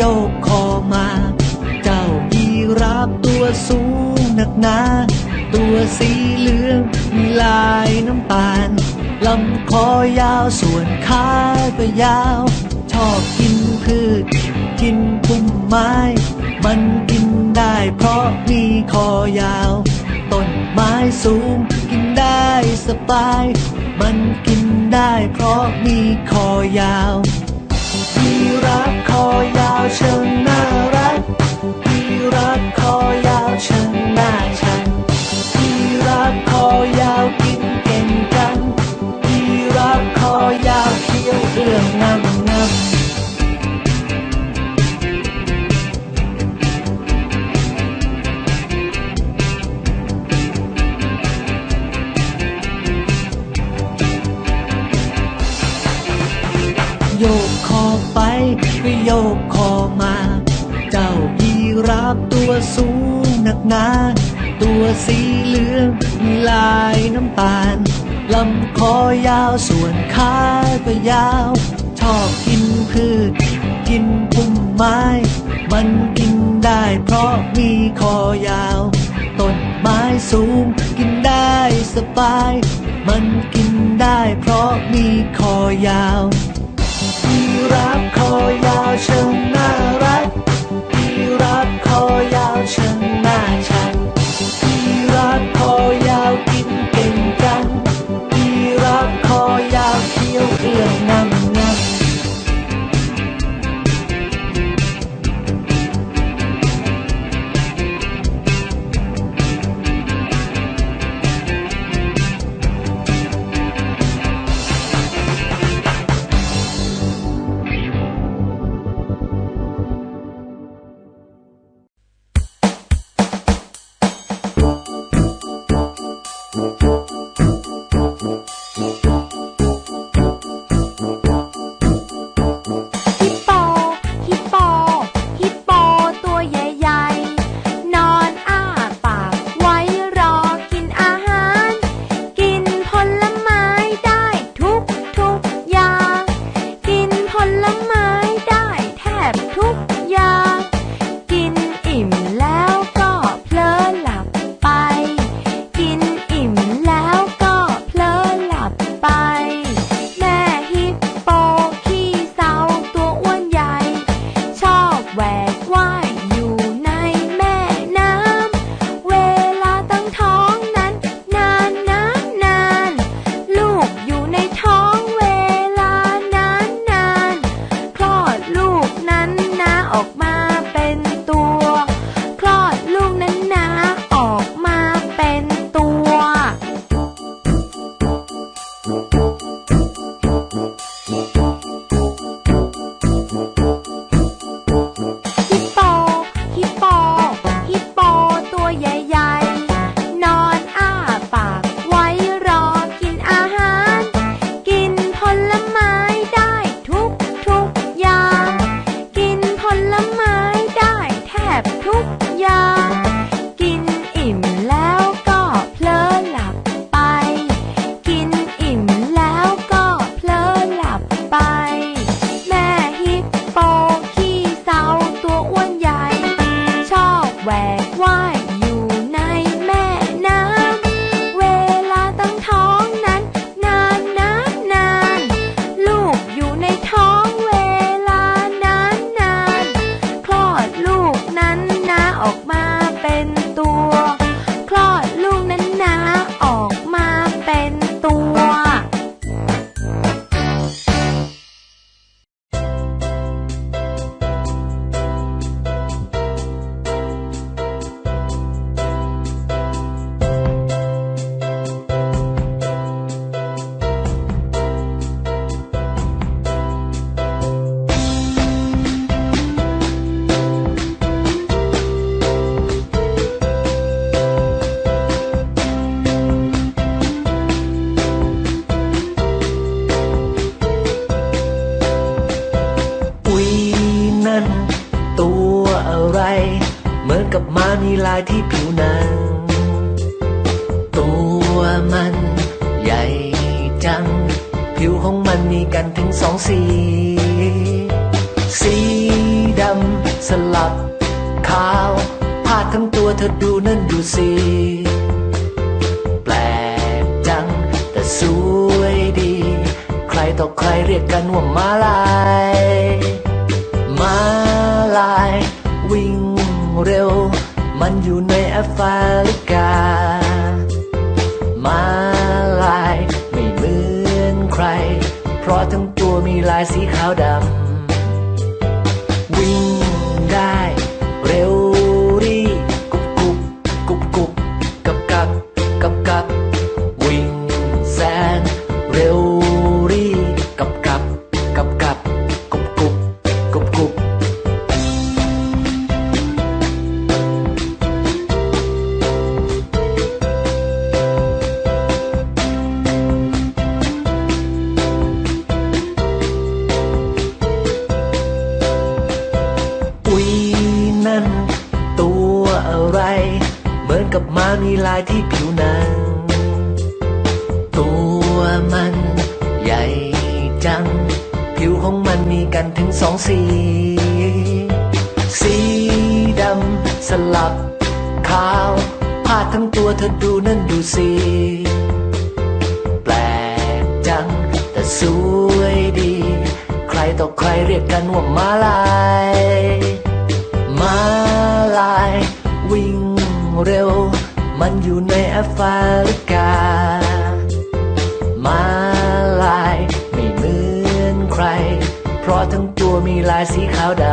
ยกคอมา เจ้ายีรับตัวสูงหนักหนา ตัวสีเหลืองมีลายน้ำตาล ลำคอยาวส่วนขาก็ยาว ชอบกินพืชกินพุ่มไม้ มันกินได้เพราะมีคอยาว ต้นไม้สูงกินได้สบาย มันกินได้เพราะมีคอยาว ยีราฟคอยาวช่าน่ารักยีรักคอยยาวช่นน่าช ส่วนขาไปยาว ชอบกินพืช กินพุ่มไม้ มันกินได้เพราะมีคอยาว ต้นไม้สูงกินได้สบาย มันกินได้เพราะมีคอยาวที่รับคอยาวเชิงน่ารักที่รับคอยาวเช ตัวอะไร เหมือนกับม้ามีลายที่ผิวหนัง ตัวมันใหญ่จัง ผิวของมันมีกันถึงสองสี สีดำสลับขาวพาดทั้งตัวเธอดูนั่นดูสิแปลกจัง แต่สวยดี ใครต่อใครเรียกกันว่ามาลาย มาลาย วิ่งเร็ว มันอยู่ในแอฟริกา มาลายไม่เหมือนใคร เพราะทั้งตัวมีลายสีขาวดำ กับม้ามีลายที่ผิวหนัง ตัวมันใหญ่จัง ผิวของมันมีกันถึงสองสี สีดำสลับขาวพาดทั้งตัวเธอดูนั่นดูสิแปลกจัง แต่สวยดี ใครต่อใครเรียกกันว่ามาลายมา ร็ว มันอยู่ในแอฟริกา มาลายไม่เหมือนใคร เพราะทั้งตัวมีลายสีขาวด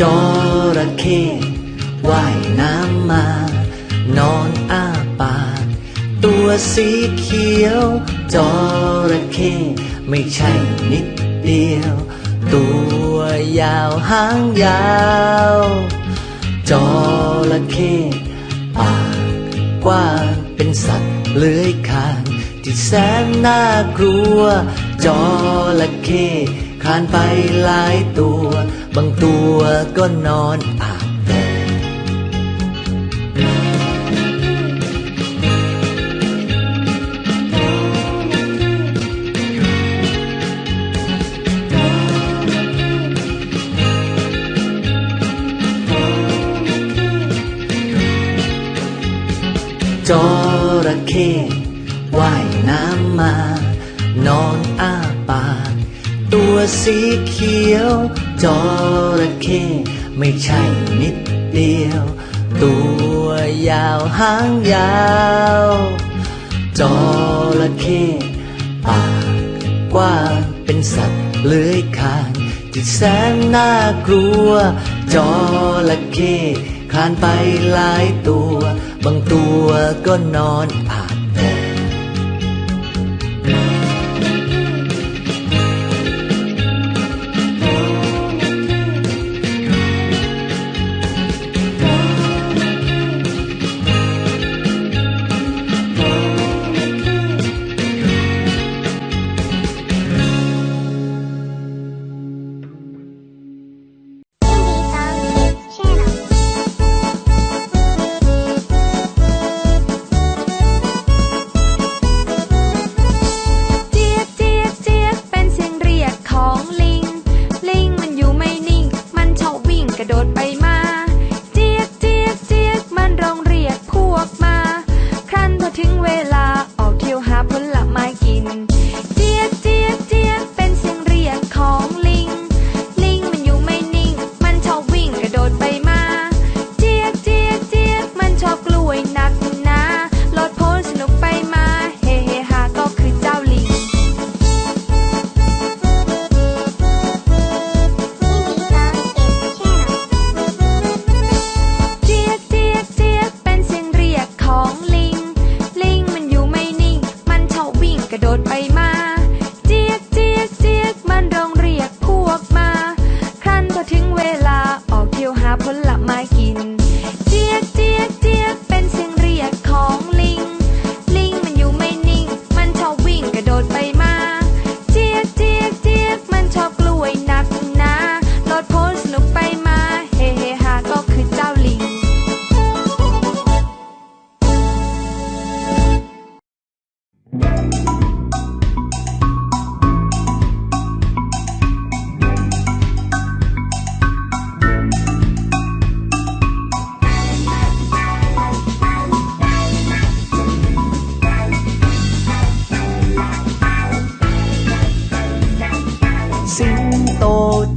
จระเข้ว่ายน้ำมา นอนอ้าปาก ตัวสีเขียวจระเข้ไม่ใช่นิดเดียว ตัวยาวหางยาวจระเข้ปากกว้างเป็นสัตว์เลื้อยคลานที่แสนน่ากลัวจระเข้คลานไปหลายตัว บางตัวก็นอนอาบแดดจระเข้ว่ายน้ำมา นอนอ้าปากตัวสีเขียว จระเข้ไม่ใช่นิดเดียว ตัวยาวหางยาวจระเข้ปากกว้างเป็นสัตว์เลื้อยคลานที่แสนน่ากลัวจระเข้คลานไปหลายตัว บางตัวก็นอนอา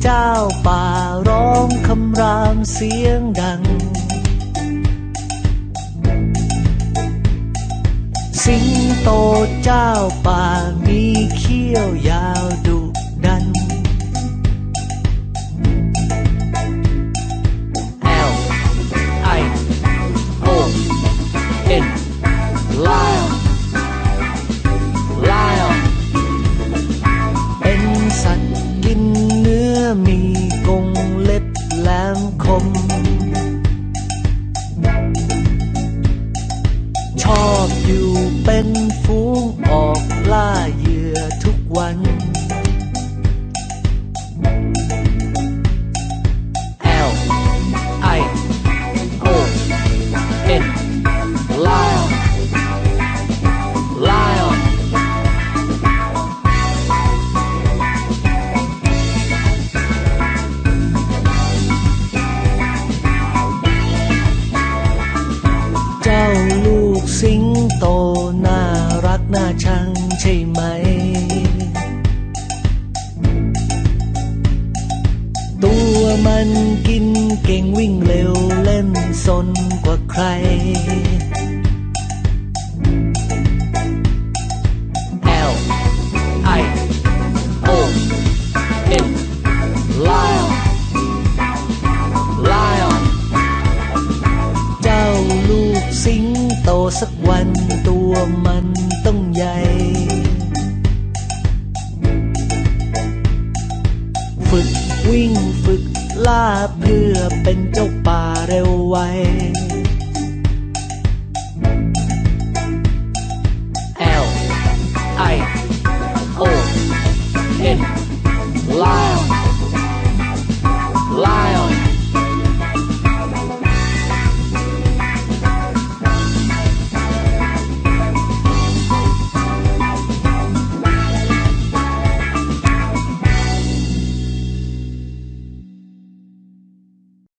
เจ้าป่าร้องคำรามเสียงดัง สิงโตเจ้าป่ามีเขี้ยวย มคม ชอบอยู่เป็นฝูงออกล่าเหยื่อทุกวัน ใช่ไหม ตัวมันกินเก่งวิ่งเร็วเล่นสนกว่าใคร ฝึกวิ่งฝึกล่าเพื่อเป็นเจ้าป่าเร็วไวแอลไอ